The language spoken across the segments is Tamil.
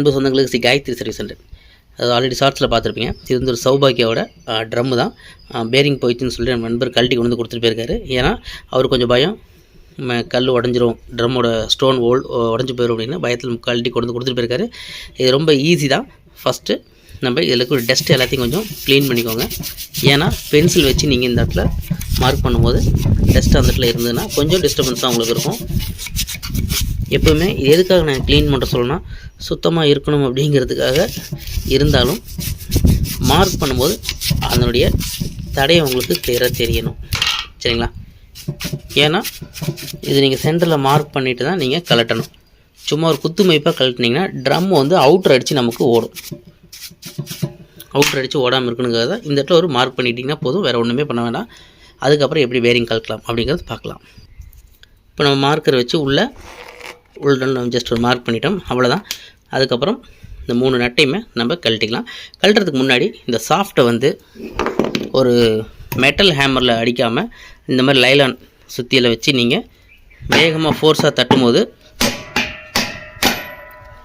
அன்பு சொந்தங்களுக்கு ஸ்ரீ காயத்ரி சர்வீஸ் சென்டர். அது ஆல்ரெடி ஷார்ட்ஸில் பார்த்துருப்பீங்க. இது வந்து ஒரு சௌபாகியாவோட ட்ரம்மு தான். பேரிங் போயிடுச்சுன்னு சொல்லி நம்ம நண்பர் கழட்டி கொண்டு வந்து கொடுத்துட்டு போயிருக்காரு. ஏன்னா அவர் கொஞ்சம் பயம். கல் உடஞ்சிரும் ட்ரம்மோட ஸ்டோன் ஓல் உடஞ்சி போயிடும் அப்படின்னு பயத்தில் கழட்டி கொண்டு வந்து கொடுத்துட்டு போயிருக்காரு. இது ரொம்ப ஈஸி தான். ஃபஸ்ட்டு நம்ம இதில் இருக்கிற டஸ்ட் எல்லாத்தையும் கொஞ்சம் க்ளீன் பண்ணிக்கோங்க. ஏன்னா பென்சில் வச்சு நீங்கள் இந்த இடத்துல மார்க் பண்ணும்போது டஸ்ட் அந்த இடத்துல இருந்ததுன்னா கொஞ்சம் டிஸ்டர்பன்ஸ் தான் உங்களுக்கு இருக்கும். எப்போவுமே இது எதுக்காக நான் க்ளீன் பண்ணுற சொல்லணும்னா சுத்தமாக இருக்கணும் அப்படிங்கிறதுக்காக இருந்தாலும் மார்க் பண்ணும்போது அதனுடைய தடையை உங்களுக்கு கிளியராக தெரியணும். சரிங்களா? ஏன்னா இது நீங்கள் சென்டரில் மார்க் பண்ணிவிட்டு தான் நீங்கள் கலட்டணும் சும்மா ஒரு குத்து மைப்பாக கழட்டினீங்கன்னா ட்ரம் வந்து அவுட்ரு அடித்து நமக்கு ஓடும். அவுட்ரு அடித்து ஓடாமல் இருக்கணுங்கிறத தான் இந்த இடத்துல ஒரு மார்க் பண்ணிட்டீங்கன்னா போதும் வேறு ஒன்றுமே பண்ண வேண்டாம். அதுக்கப்புறம் எப்படி வேரிங் கலக்கலாம் அப்படிங்கிறது பார்க்கலாம். இப்போ நம்ம மார்க்கர் வச்சு உள்ளே உள்ள நம்ம ஜஸ்ட் ஒரு மார்க் பண்ணிட்டோம். அவ்வளோதான் அதுக்கப்புறம் இந்த மூணு நட்டையுமே நம்ம கழட்டிக்கலாம். கழட்டுறதுக்கு முன்னாடி இந்த சாஃப்ட்டை வந்து ஒரு மெட்டல் ஹேமரில் அடிக்காமல் இந்த மாதிரி லைலான் சுத்தியில் வச்சு நீங்கள் வேகமாக ஃபோர்ஸாக தட்டும்போது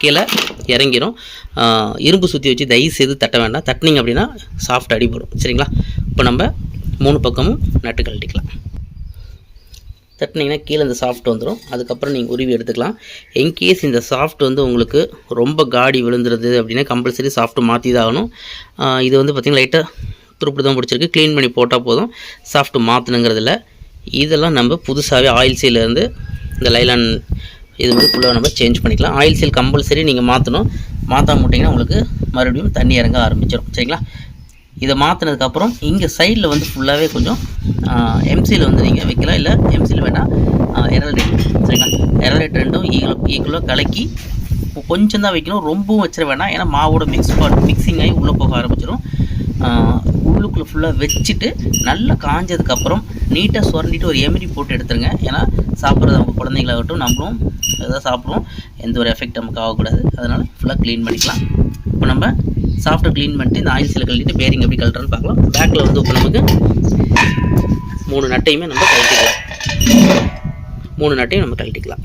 கீழே இறங்கிரும். இரும்பு சுற்றி வச்சு தயவு செய்து தட்ட வேண்டாம். தட்டினீங்க அப்படின்னா சாஃப்ட் அடிபடும். சரிங்களா? இப்போ நம்ம மூணு பக்கமும் நட்டு கழட்டிக்கலாம். தட்டினீங்கன்னா கீழே இந்த சாஃப்ட் வந்துடும் அதுக்கப்புறம் நீங்கள் உருவி எடுத்துக்கலாம். இன்கேஸ் இந்த சாஃப்ட் வந்து உங்களுக்கு ரொம்ப காடி விழுந்துருது அப்படின்னா கம்பல்சரி சாஃப்ட் மாற்றி தான் ஆகணும் இது வந்து பார்த்திங்கன்னா லைட்டாக துருப்பிடி தான் பிடிச்சிருக்கு. க்ளீன் பண்ணி போட்டால் போதும். சாஃப்ட் மாற்றணுங்கிறதுல இதெல்லாம் நம்ம புதுசாகவே ஆயில் சீலேருந்து இந்த லைலான் இது வந்து ஃபுல்லாக நம்ம சேஞ்ச் பண்ணிக்கலாம். ஆயில் சீல் கம்பல்சரி நீங்கள் மாற்றணும் மாற்றாம விட்டிங்கன்னா உங்களுக்கு மறுபடியும் தண்ணி இறங்க ஆரம்பிச்சிடும் சரிங்களா? இதை மாற்றினதுக்கப்புறம் இங்கே சைடில் வந்து ஃபுல்லாகவே கொஞ்சம் எம்சியில் வந்து நீங்கள் வைக்கலாம். இல்லை எம்சியில் வேணால் எரல்ரேட் சரிங்களா? எரல்ரேட் ரெண்டும் ஈக்குவல் ஈக்குவலாக கலக்கி கொஞ்சம் தான் வைக்கணும். ரொம்பவும் வச்சிட வேணாம் ஏன்னா மாவோட மிக்ஸ் மிக்சிங் ஆகி உள்ளே போக ஆரம்பிச்சிடும். உள்ளுக்குள்ளே ஃபுல்லாக வச்சுட்டு நல்லா காஞ்சதுக்கப்புறம் நீட்டாக சுரண்டிட்டு ஒரு எமிரி போட்டு எடுத்துருங்க. ஏன்னா சாப்பிட்றது அவங்க குழந்தைங்களாகட்டும் நம்மளும் எதாவது சாப்பிடுவோம். எந்த ஒரு எஃபெக்ட் நமக்கு ஆகக்கூடாது. அதனால் ஃபுல்லாக க்ளீன் பண்ணிக்கலாம். இப்போ நம்ம சாஃப்டாக க்ளீன் பண்ணிட்டு இந்த ஆயில் சீலை கழட்டிட்டு பேரிங் எப்படி கழட்டுறன்னு பார்க்கலாம். பேக்கில் வந்து இப்போ நமக்கு மூணு நட்டையுமே நம்ம கழட்டிக்கலாம். மூணு நட்டையும் நம்ம கழட்டிக்கலாம்.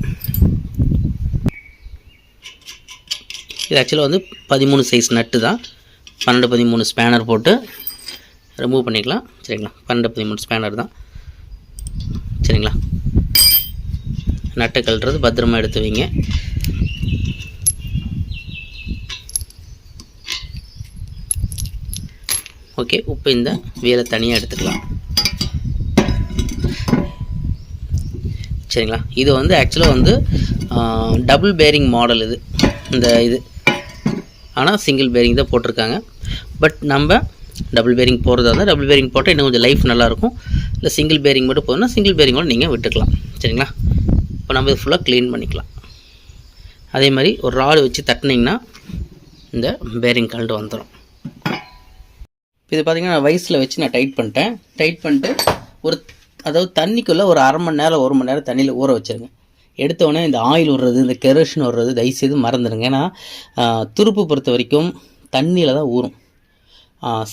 இது ஆக்சுவலாக வந்து பதிமூணு சைஸ் நட்டு தான். பன்னெண்டு பதிமூணு ஸ்பேனர் போட்டு ரிமூவ் பண்ணிக்கலாம். சரிங்களா? பன்னெண்டு பதிமூணு ஸ்பேனர் தான். சரிங்களா? நட்டை கழட்டுறது பத்திரமா எடுத்து வைங்க. ஓகே இப்போ இந்த வேலை தனியாக எடுத்துக்கலாம். சரிங்களா? இது வந்து ஆக்சுவலாக வந்து டபுள் பேரிங் மாடல் இது. இந்த இது. ஆனால் சிங்கிள் பேரிங் தான் போட்டிருக்காங்க. பட் நம்ம டபுள் பேரிங் போகிறதா இருந்தால் டபுள் பேரிங் போட்டால் இன்னும் கொஞ்சம் லைஃப் நல்லாயிருக்கும் இல்லை சிங்கிள் பேரிங் மட்டும் போதும்னா சிங்கிள் பேரிங்கோட நீங்கள் விட்டுக்கலாம். சரிங்களா? இப்போ நம்ம இது ஃபுல்லாக க்ளீன் பண்ணிக்கலாம். அதே மாதிரி ஒரு ராடு வச்சு தட்டினீங்கன்னா இந்த பேரிங் கழண்டு வந்துடும் இது பார்த்தீங்கன்னா நான் வயசில் வச்சு நான் டைட் பண்ணிட்டேன். டைட் பண்ணிட்டு ஒரு அதாவது தண்ணிக்குள்ளே ஒரு அரை மணி நேரம் ஒரு மணி நேரம் தண்ணியில் ஊற வச்சுருங்க. எடுத்தோடனே இந்த ஆயில் விடுறது இந்த கெரோஷன் விடுறது தயவுசெய்து மறந்துடுங்க ஏன்னா துருப்பு பொறுத்த வரைக்கும் தண்ணியில் தான் ஊறும்.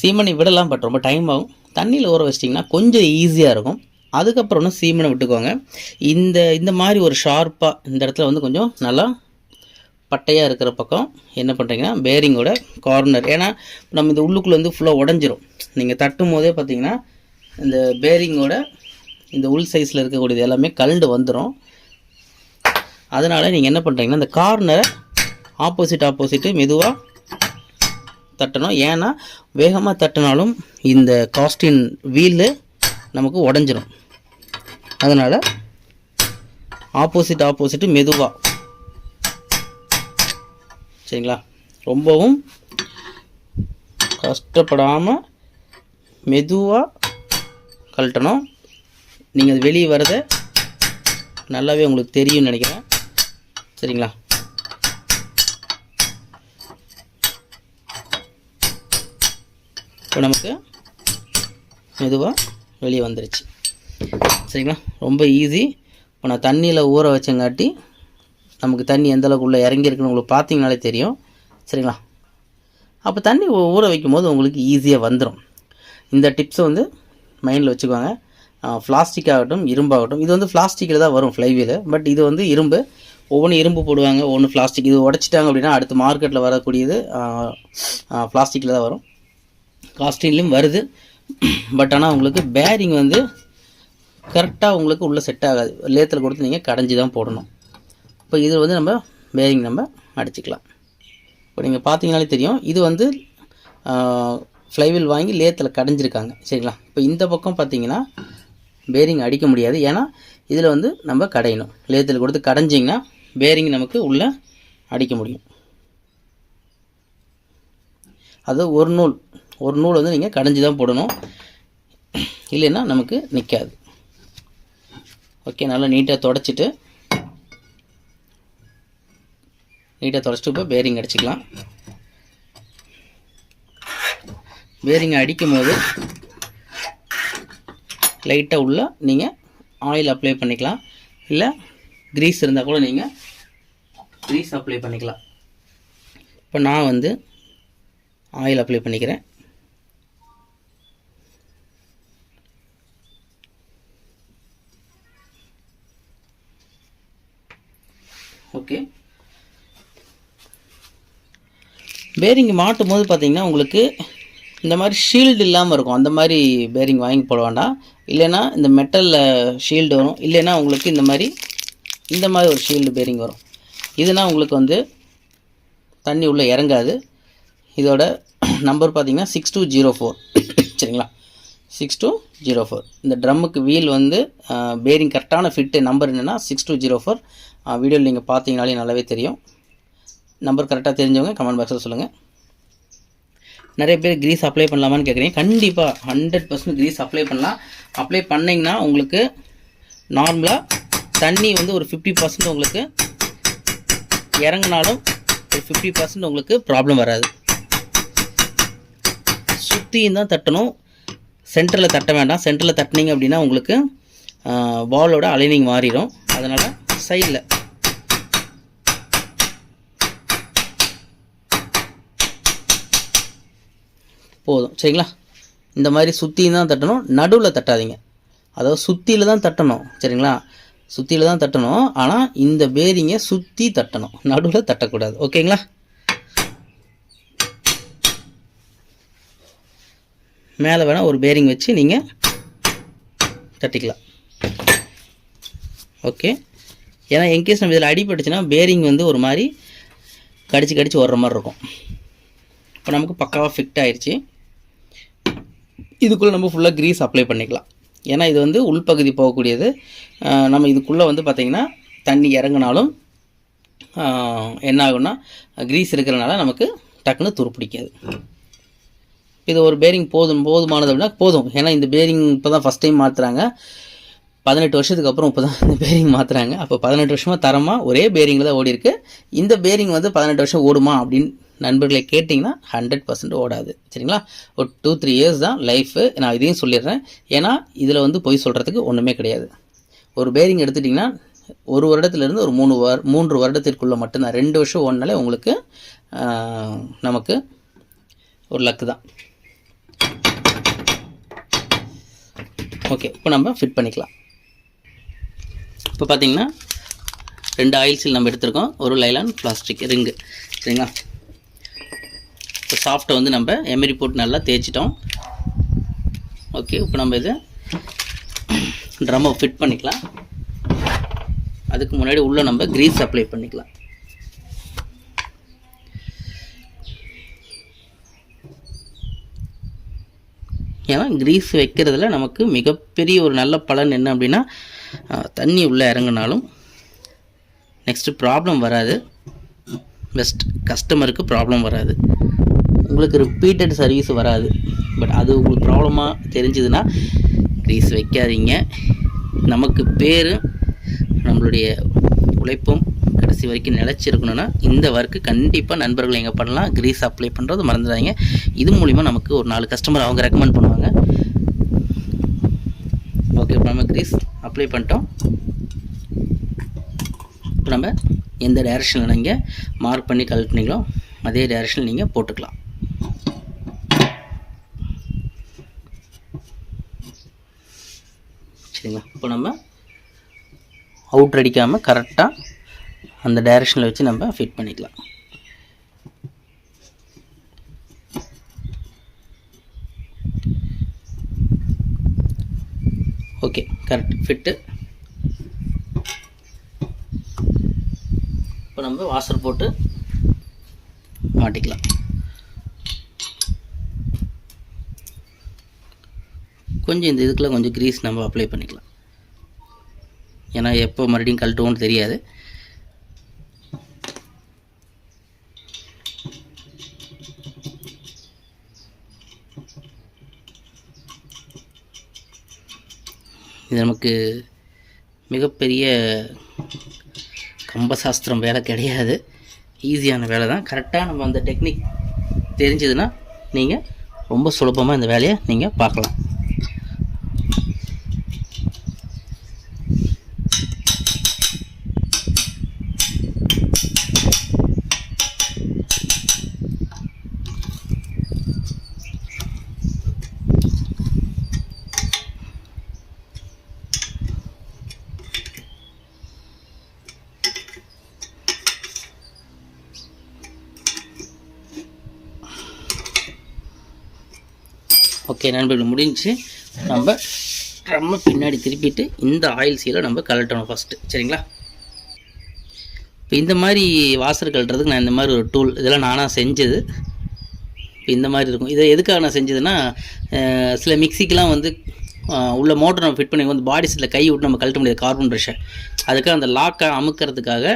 சீமனை விடலாம் பட் ரொம்ப டைம் ஆகும். தண்ணியில் ஊற வச்சிட்டிங்கன்னா கொஞ்சம் ஈஸியாக இருக்கும். அதுக்கப்புறம் சீமனை விட்டுக்கோங்க. இந்த இந்த மாதிரி ஒரு ஷார்ப்பாக இந்த இடத்துல வந்து கொஞ்சம் நல்லா பட்டையாக இருக்கிற பக்கம் என்ன பண்ணுறீங்கன்னா பேரிங்கோட கார்னர் ஏன்னா நம்ம இந்த உள்ளுக்குள்ளே வந்து ஃபுல்லாக உடஞ்சிரும். நீங்கள் தட்டும் போதே பார்த்தீங்கன்னா இந்த பேரிங்கோட இந்த உள் சைஸில் இருக்கக்கூடியது எல்லாமே கல்டு வந்துடும் அதனால் நீங்கள் என்ன பண்ணுறீங்கன்னா இந்த கார்னரை ஆப்போசிட் ஆப்போசிட்டு மெதுவாக தட்டணும். ஏன்னா வேகமாக தட்டினாலும் இந்த காஸ்டின் வீலு நமக்கு உடஞ்சிரும். அதனால் ஆப்போசிட் ஆப்போசிட்டு மெதுவாக சரிங்களா? ரொம்பவும் கஷ்டப்படாமல் மெதுவாக கழட்டணும். நீங்கள் அது வெளியே வரத நல்லாவே உங்களுக்கு தெரியும்னு நினைக்கிறேன். சரிங்களா? இப்போ நமக்கு மெதுவாக வெளியே வந்துருச்சு. சரிங்களா? ரொம்ப ஈஸி இப்போ நான் தண்ணியில் ஊற வச்சங்காட்டி நமக்கு தண்ணி எந்த அளவுக்கு உள்ளே இறங்கியிருக்குன்னு உங்களுக்கு பார்த்தீங்கனாலே தெரியும். சரிங்களா? அப்போ தண்ணி ஊற வைக்கும் போது உங்களுக்கு ஈஸியாக வந்துடும் இந்த டிப்ஸை வந்து மைண்டில் வச்சுக்குவாங்க பிளாஸ்டிக் ஆகட்டும் இரும்பாகட்டும். இது வந்து பிளாஸ்டிக்கில் தான் வரும் ஃப்ளைவீல் பட் இது வந்து இரும்பு. ஒவ்வொன்று இரும்பு போடுவாங்க ஒவ்வொன்று பிளாஸ்டிக் இது உடச்சிட்டாங்க அப்படின்னா அடுத்து மார்க்கெட்டில் வரக்கூடியது பிளாஸ்டிக்கில் தான் வரும். காஸ்டின்லேயும் வருது. பட் ஆனால் உங்களுக்கு பேரிங் வந்து கரெக்டாக உங்களுக்கு உள்ளே செட் ஆகாது. லேத்தில் கொடுத்து நீங்கள் கடைஞ்சி தான் போடணும். இப்போ இது வந்து நம்ம பேரிங் நம்ம அடிச்சுக்கலாம். இப்போ நீங்கள் பார்த்தீங்கனாலே தெரியும். இது வந்து ஃப்ளைவில் வாங்கி லேத்தில் கடைஞ்சிருக்காங்க. சரிங்களா? இப்போ இந்த பக்கம் பார்த்தீங்கன்னா பேரிங் அடிக்க முடியாது. ஏன்னா இதில் வந்து நம்ம கடையணும். லேத்தில் கொடுத்து கடைஞ்சிங்கன்னா பேரிங் நமக்கு உள்ளே அடிக்க முடியும். அது ஒரு நூல். ஒரு நூல் வந்து நீங்கள் கடைஞ்சி தான் போடணும். இல்லைன்னா நமக்கு நிற்காது ஓகே நல்லா நீட்டாக தொடச்சிட்டு நீட்டாக தொடச்சிட்டு இப்போ பேரிங் அடிச்சுக்கலாம். பேரிங் அடிக்கும் போது லைட்டாக உள்ள நீங்கள் ஆயில் அப்ளை பண்ணிக்கலாம். இல்லை க்ரீஸ் இருந்தால் கூட நீங்கள் க்ரீஸ் அப்ளை பண்ணிக்கலாம். இப்போ நான் வந்து ஆயில் அப்ளை பண்ணிக்கிறேன். ஓகே பேரிங் மாட்டும் போது பார்த்தீங்கன்னா உங்களுக்கு இந்த மாதிரி ஷீல்டு இல்லாமல் இருக்கும். அந்த மாதிரி பேரிங் வாங்கி போட வேண்டாம். இல்லைன்னா இந்த மெட்டலில் ஷீல்டு வரும். இல்லைன்னா உங்களுக்கு இந்த மாதிரி இந்த மாதிரி ஒரு ஷீல்டு பேரிங் வரும். இதுனா உங்களுக்கு வந்து தண்ணி உள்ளே இறங்காது. இதோட நம்பர் பார்த்திங்கன்னா சிக்ஸ் டூ ஜீரோ ஃபோர் சரிங்களா? சிக்ஸ் டூ ஜீரோ ஃபோர் இந்த ட்ரம்முக்கு வீல் வந்து பேரிங் கரெக்டான ஃபிட்டு நம்பர் என்னென்னா சிக்ஸ் டூ ஜீரோ ஃபோர் வீடியோவில் நீங்கள் பார்த்தீங்கனாலே நல்லாவே தெரியும். நம்பர் கரெக்டாக தெரிஞ்சவங்க கமெண்ட் பாக்ஸில் சொல்லுங்கள் நிறைய பேர் க்ரீஸ் அப்ளை பண்ணலாமான்னு கேட்குறீங்க கண்டிப்பாக ஹண்ட்ரட் பர்சன்ட் க்ரீஸ் அப்ளை பண்ணலாம். அப்ளை பண்ணிங்கன்னா உங்களுக்கு நார்மலாக தண்ணி வந்து ஒரு ஃபிஃப்டி பர்சன்ட் உங்களுக்கு இறங்கினாலும் ஒரு ஃபிஃப்டி பர்சன்ட் உங்களுக்கு ப்ராப்ளம் வராது. சுற்றியும் தான் தட்டணும். சென்டரில் தட்ட வேண்டாம். சென்டரில் தட்டினீங்க அப்படின்னா உங்களுக்கு வாலோட அலைனிங் மாறிடும். அதனால் சைடில் போதும். சரிங்களா? இந்த மாதிரி சுற்றியும் தான் தட்டணும் நடுவில் தட்டாதீங்க. அதாவது சுற்றியில் தான் தட்டணும். சரிங்களா? சுற்றியில் தான் தட்டணும். ஆனால் இந்த பேரிங்கை சுற்றி தட்டணும். நடுவில் தட்டக்கூடாது. ஓகேங்களா? மேலே வேணால் ஒரு பேரிங் வச்சு நீங்கள் தட்டிக்கலாம். ஓகே? ஏன்னா என்கேஸ் நம்ம இதில் அடிபட்டுச்சுன்னா பேரிங் வந்து ஒரு மாதிரி கடிச்சு கடிச்சு ஓடுற மாதிரி இருக்கும். இப்போ நமக்கு பக்காவாக ஃபிட் ஆயிடுச்சு இதுக்குள்ளே நம்ம ஃபுல்லாக க்ரீஸ் அப்ளை பண்ணிக்கலாம். ஏன்னா இது வந்து உள்பகுதி போகக்கூடியது. நம்ம இதுக்குள்ளே வந்து பார்த்திங்கன்னா தண்ணி இறங்கினாலும் என்ன ஆகும்னா க்ரீஸ் இருக்கிறனால நமக்கு டக்குன்னு துருப்பிடிக்காது இது ஒரு பேரிங் போதும் போதுமானது அப்படின்னா போதும். ஏன்னா இந்த பேரிங் இப்போ தான் ஃபஸ்ட் டைம் மாற்றுறாங்க பதினெட்டு வருஷத்துக்கு அப்புறம் இப்போ தான் இந்த பேரிங் மாற்றுறாங்க அப்போ பதினெட்டு வருஷமாக தரமாக ஒரே பேரிங்கில் தான் ஓடி இருக்கு இந்த பேரிங் வந்து பதினெட்டு வருஷம் ஓடுமா அப்படின்னு நண்பர்களை கேட்டிங்கன்னா ஹண்ட்ரட் பர்சன்ட் ஓடாது. சரிங்களா? ஒரு டூ த்ரீ இயர்ஸ் தான் லைஃபு நான் இதையும் சொல்லிடுறேன். ஏன்னா இதில் வந்து பொய் சொல்கிறதுக்கு ஒன்றுமே கிடையாது. ஒரு பேரிங் எடுத்துட்டிங்கன்னா ஒரு வருடத்துலேருந்து ஒரு மூணு வர் மூன்று வருடத்திற்குள்ளே மட்டும்தான். ரெண்டு வருஷம் ஓடினாலே உங்களுக்கு நமக்கு ஒரு லக்கு தான். ஓகே இப்போ நம்ம ஃபிட் பண்ணிக்கலாம். இப்போ பார்த்தீங்கன்னா ரெண்டு ஆயில் சீல் நம்ம எடுத்திருக்கோம். ஒரு லைலான் பிளாஸ்டிக் ரிங்கு சரிங்களா? இப்போ சாஃப்ட்டை வந்து நம்ம எமரி போட்டு நல்லா தேய்ச்சிட்டோம். ஓகே இப்போ நம்ம இதை ட்ரம்மை ஃபிட் பண்ணிக்கலாம். அதுக்கு முன்னாடி உள்ளே நம்ம க்ரீஸ் அப்ளை பண்ணிக்கலாம். ஏன்னா க்ரீஸ் வைக்கிறதுல நமக்கு மிகப்பெரிய ஒரு நல்ல பலன் என்ன அப்படின்னா தண்ணி உள்ளே இறங்கினாலும் நெக்ஸ்ட்டு ப்ராப்ளம் வராது. பெஸ்ட் கஸ்டமருக்கு ப்ராப்ளம் வராது. உங்களுக்கு ரிப்பீட்டட் சர்வீஸ் வராது. பட் அது உங்களுக்கு ப்ராப்ளமாக தெரிஞ்சதுன்னா க்ரீஸ் வைக்காதீங்க. நமக்கு பேர் நம்மளுடைய உழைப்பும் கடைசி வரைக்கும் நிலச்சிருக்கணும்னா இந்த ஒர்க்கு கண்டிப்பாக நண்பர்கள் எங்கே பண்ணலாம். க்ரீஸ் அப்ளை பண்ணுறது மறந்துடாதீங்க. இது மூலிமா நமக்கு ஒரு நாலு கஸ்டமர் அவங்க ரெக்கமெண்ட் பண்ணுவாங்க. ஓகே இப்போ நம்ம க்ரீஸ் அப்ளை பண்ணிட்டோம். இப்போ நம்ம எந்த டைரெக்ஷனில் நீங்கள் மார்க் பண்ணி கலெக்ட் பண்ணீங்களோ அதே டைரெக்ஷனில் நீங்கள் போட்டுக்கலாம் சரிங்களா இப்போ நம்ம அவுட் அடிக்காமல் கரெக்டாக அந்த டைரெக்ஷனில் வச்சு நம்ம ஃபிட் பண்ணிக்கலாம். ஓகே கரெக்ட் ஃபிட்டு இப்போ நம்ம வாசர் போட்டு மாட்டிக்கலாம். கொஞ்சம் இந்த இதுக்குள்ள கொஞ்சம் க்ரீஸ் நம்ம அப்ளை பண்ணிக்கலாம். ஏன்னா எப்போ மறுபடியும் கழட்டுவோம்னு தெரியாது. இது நமக்கு மிகப்பெரிய கம்பசாஸ்திரம் வேலை கிடையாது. ஈஸியான வேலை தான். கரெக்டாக நம்ம அந்த டெக்னிக் தெரிஞ்சதுன்னா நீங்கள் ரொம்ப சுலபமாக இந்த வேலையை நீங்கள் பார்க்கலாம். ஓகே நண்பர்கள் முடிஞ்சு நம்ம ட்ரம்மை பின்னாடி திருப்பிட்டு இந்த ஆயில் சீலை நம்ம கழட்டணும் ஃபஸ்ட்டு சரிங்களா? இப்போ இந்த மாதிரி வாசர் கழட்டுறதுக்கு நான் இந்த மாதிரி ஒரு டூல் இதெல்லாம் நானாக செஞ்சது. இப்போ இந்த மாதிரி இருக்கும். இதை எதுக்காக நான் செஞ்சதுன்னா சில மிக்சிக்கெலாம் வந்து உள்ள மோட்டர் நம்ம ஃபிட் பண்ணி வந்து பாடி சீட்டில் கை விட்டு நம்ம கழட்ட முடியாது கார்பன் ப்ரெஷ்ஷை அதுக்காக அந்த லாக்கை அமுக்கிறதுக்காக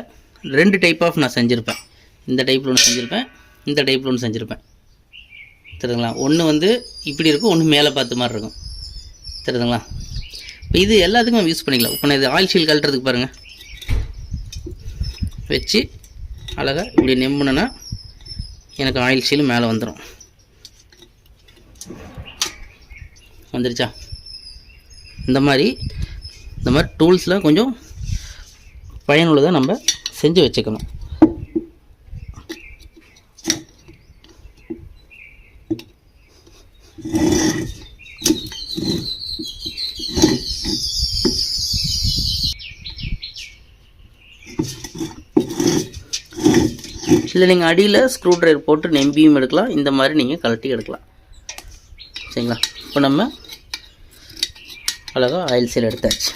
ரெண்டு டைப் ஆஃப் நான் செஞ்சுருப்பேன். இந்த டைப்பில் ஒன்று செஞ்சுருப்பேன் இந்த டைப்பில் ஒன்று செஞ்சுருப்பேன். தெரியுதுங்களா? ஒன்று வந்து இப்படி இருக்கும் ஒன்று மேலே பார்த்த மாதிரி இருக்கும். தெரியுதுங்களா? இப்போ இது எல்லாத்துக்கும் நம்ம யூஸ் பண்ணிக்கலாம். இப்போ நான் இது ஆயில் ஷீல் கழட்டுறதுக்கு பாருங்கள் வச்சு அழகாக இப்படி நெம்புனேன்னா எனக்கு ஆயில் ஷீல் மேலே வந்துடும் வந்துருச்சா? இந்த மாதிரி இந்த மாதிரி டூல்ஸ்லாம் கொஞ்சம் பயனுள்ளதாக நம்ம செஞ்சு வச்சுக்கணும். இல்லை நீங்கள் அடியில் ஸ்க்ரூ ட்ரைவர் போட்டு நெம்பியும் எடுக்கலாம். இந்த மாதிரி நீங்கள் கழட்டி எடுக்கலாம். சரிங்களா? இப்போ நம்ம அழகாக ஆயில் சீல் எடுத்தாச்சு.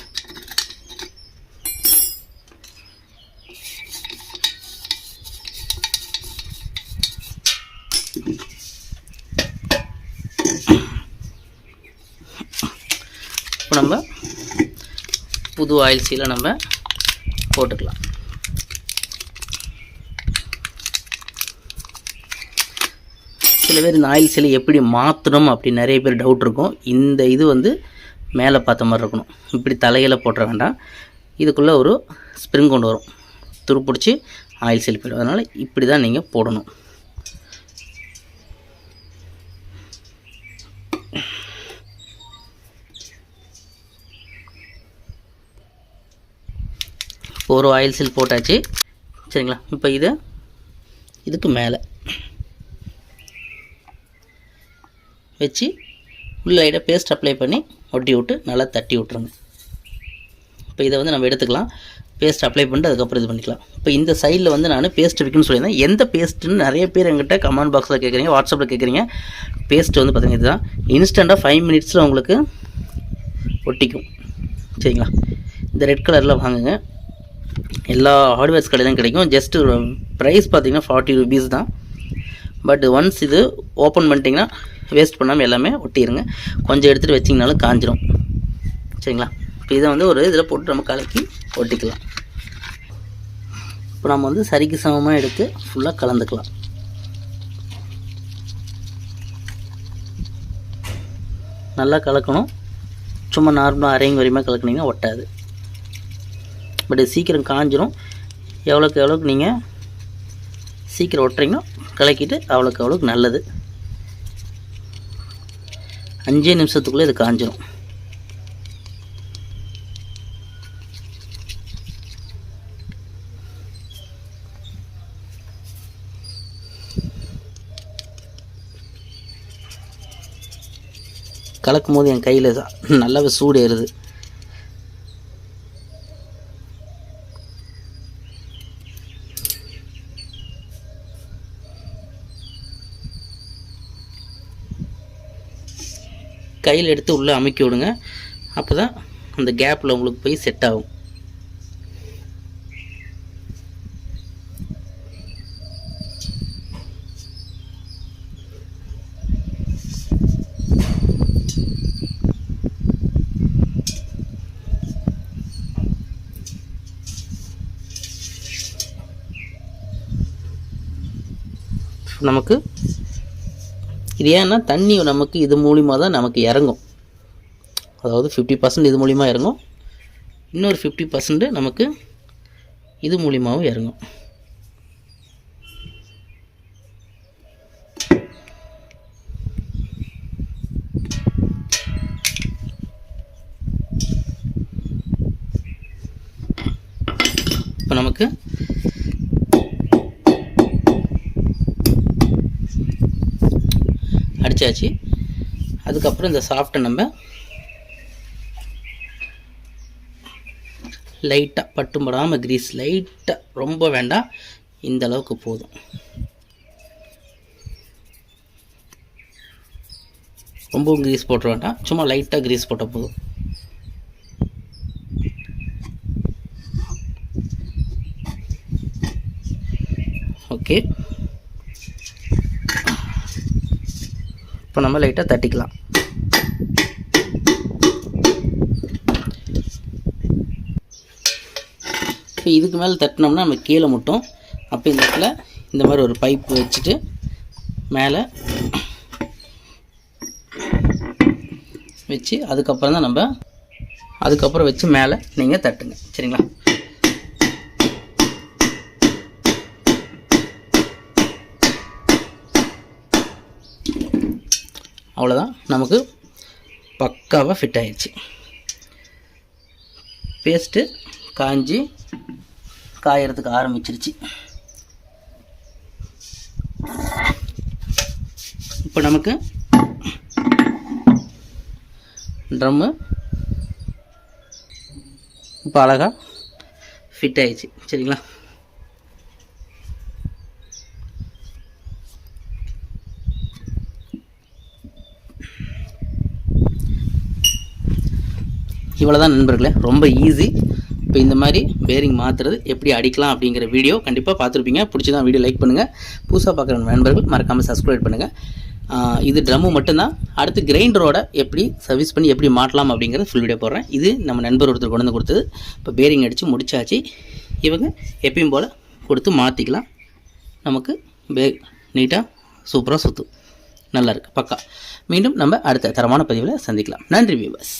இப்போ நம்ம புது ஆயில் சீலை நம்ம போட்டுக்கலாம். சில பேர் இந்த ஆயில் சிலை எப்படி மாற்றணும் அப்படி நிறைய பேர் டவுட் இருக்கும். இந்த இது வந்து மேலே பார்த்த மாதிரி இருக்கணும். இப்படி தலையில் போட்டுற வேண்டாம். இதுக்குள்ளே ஒரு ஸ்ப்ரிங் கொண்டு வரும். துருப்பிடிச்சி ஆயில் சீல் போயிடும். அதனால் இப்படி தான் நீங்கள் போடணும் ஒரு ஆயில் சீல் போட்டாச்சு. சரிங்களா? இப்போ இதை இதுக்கு மேலே. வச்சு உள்ள லைட்டாக பேஸ்ட் அப்ளை பண்ணி ஒட்டி விட்டு நல்லா தட்டி விட்ருங்க இப்போ இதை வந்து நம்ம எடுத்துக்கலாம். பேஸ்ட் அப்ளை பண்ணிட்டு அதுக்கப்புறம் இது பண்ணிக்கலாம். இப்போ இந்த சைடில் வந்து நான் பேஸ்ட் வைக்கணும்னு சொல்லியிருந்தேன். எந்த பேஸ்ட்டுன்னு நிறைய பேர் எங்கிட்ட கமெண்ட் பாக்ஸில் கேட்குறீங்க வாட்ஸ்அப்பில் கேட்குறீங்க. பேஸ்ட் வந்து பார்த்தீங்கன்னா இதுதான். இன்ஸ்டண்ட்டாக ஃபைவ் மினிட்ஸில் உங்களுக்கு ஒட்டிக்கும். சரிங்களா? இந்த ரெட் கலரில் வாங்குங்க. எல்லா ஹார்ட்வேர்ஸ் கடையிலும் கிடைக்கும். ஜஸ்ட்டு ப்ரைஸ் பார்த்தீங்கன்னா ஃபார்ட்டி ருபீஸ் தான். பட் ஒன்ஸ் இது ஓப்பன் பண்ணிட்டீங்கன்னா வேஸ்ட் பண்ணாமல் எல்லாமே ஒட்டிடுங்க கொஞ்சம் எடுத்துகிட்டு வச்சிங்கனாலும் காஞ்சிரும். சரிங்களா? இப்போ இதை வந்து ஒரு இதில் போட்டு நம்ம கலக்கி ஒட்டிக்கலாம். இப்போ நம்ம வந்து சரிக்கு சமமாக எடுத்து ஃபுல்லாக கலந்துக்கலாம். நல்லா கலக்கணும். சும்மா நார்மலாக அரைங்க வரையுமா கலக்குனீங்கன்னா ஒட்டாது. பட் சீக்கிரம் காஞ்சிரும். எவ்வளோக்கு எவ்வளோக்கு நீங்கள் சீக்கிரம் ஒட்டுறீங்கன்னா கலக்கிட்டு அவ்வளோக்கு அவ்வளோக்கு நல்லது. அஞ்சே நிமிஷத்துக்குள்ளே இது காஞ்சிடும் கலக்கும் போது என் கையில் நல்லாவே சூடு ஏறுது. கையில் எடுத்து உள்ளே அமுக்கி விடுங்க. அப்போ தான் அந்த கேப்பில் உங்களுக்கு போய் செட் ஆகும். நமக்கு இது ஏன்னா தண்ணி நமக்கு இது மூலிமா தான் நமக்கு இறங்கும். அதாவது ஃபிஃப்டி பர்சன்ட் இது மூலிமா இறங்கும். இன்னொரு ஃபிஃப்டி பர்சன்ட் நமக்கு இது மூலிமாவும் இறங்கும். இப்போ நமக்கு அடித்தாச்சு அதுக்கப்புறம் இந்த சாஃப்ட்டை நம்ம லைட்டாக பட்டும் படாமல் கிரீஸ் லைட்டாக ரொம்ப வேண்டாம். இந்த அளவுக்கு போதும். ரொம்பவும் கிரீஸ் போட்டுற வேண்டாம். சும்மா லைட்டாக கிரீஸ் போட்டால் போதும். ஓகே இப்போ நம்ம லைட்டாக தட்டிக்கலாம். இப்போ இதுக்கு மேலே தட்டினோம்னா நம்ம கீழே முட்டும். அப்போ இந்த இடத்துல இந்த மாதிரி ஒரு பைப் வச்சுட்டு மேலே வச்சு அதுக்கப்புறம் தான் நம்ம அதுக்கப்புறம் வச்சு மேலே நீங்கள் தட்டுங்க. சரிங்களா? அவ்வளோதான் நமக்கு பக்காவாக ஃபிட் ஆகிடுச்சு பேஸ்ட்டு காஞ்சி காயறதுக்கு ஆரம்பிச்சிருச்சு. இப்போ நமக்கு ட்ரம்மு இப்போ அழகாக ஃபிட் ஆகிடுச்சு சரிங்களா? இவ்வளோ தான் நண்பர்களே ரொம்ப ஈஸி இப்போ இந்த மாதிரி பேரிங் மாற்றுறது எப்படி அடிக்கலாம் அப்படிங்கிற வீடியோ கண்டிப்பாக பார்த்துருப்பீங்க. பிடிச்சதான் வீடியோ லைக் பண்ணுங்கள் புதுசாக பார்க்குற நண்பர்கள் மறக்காமல் சப்ஸ்கிரைப் பண்ணுங்கள் இது ட்ரம்மு மட்டும்தான். அடுத்து கிரைண்டரோட எப்படி சர்வீஸ் பண்ணி எப்படி மாட்டலாம் அப்படிங்கிறத ஃபுல் வீடியோ போடுறேன். இது நம்ம நண்பர் ஒருத்தர் கொண்டு வந்து கொடுத்தது. இப்போ பேரிங் அடித்து முடிச்சாச்சு. இவங்க எப்பயும் போல் கொடுத்து மாற்றிக்கலாம் நமக்கு பே நீட்டாக சூப்பராக சுற்றும் நல்லாயிருக்கு பக்கா. மீண்டும் நம்ம அடுத்த தரமான பதிவில் சந்திக்கலாம். நன்றி வியூவர்ஸ்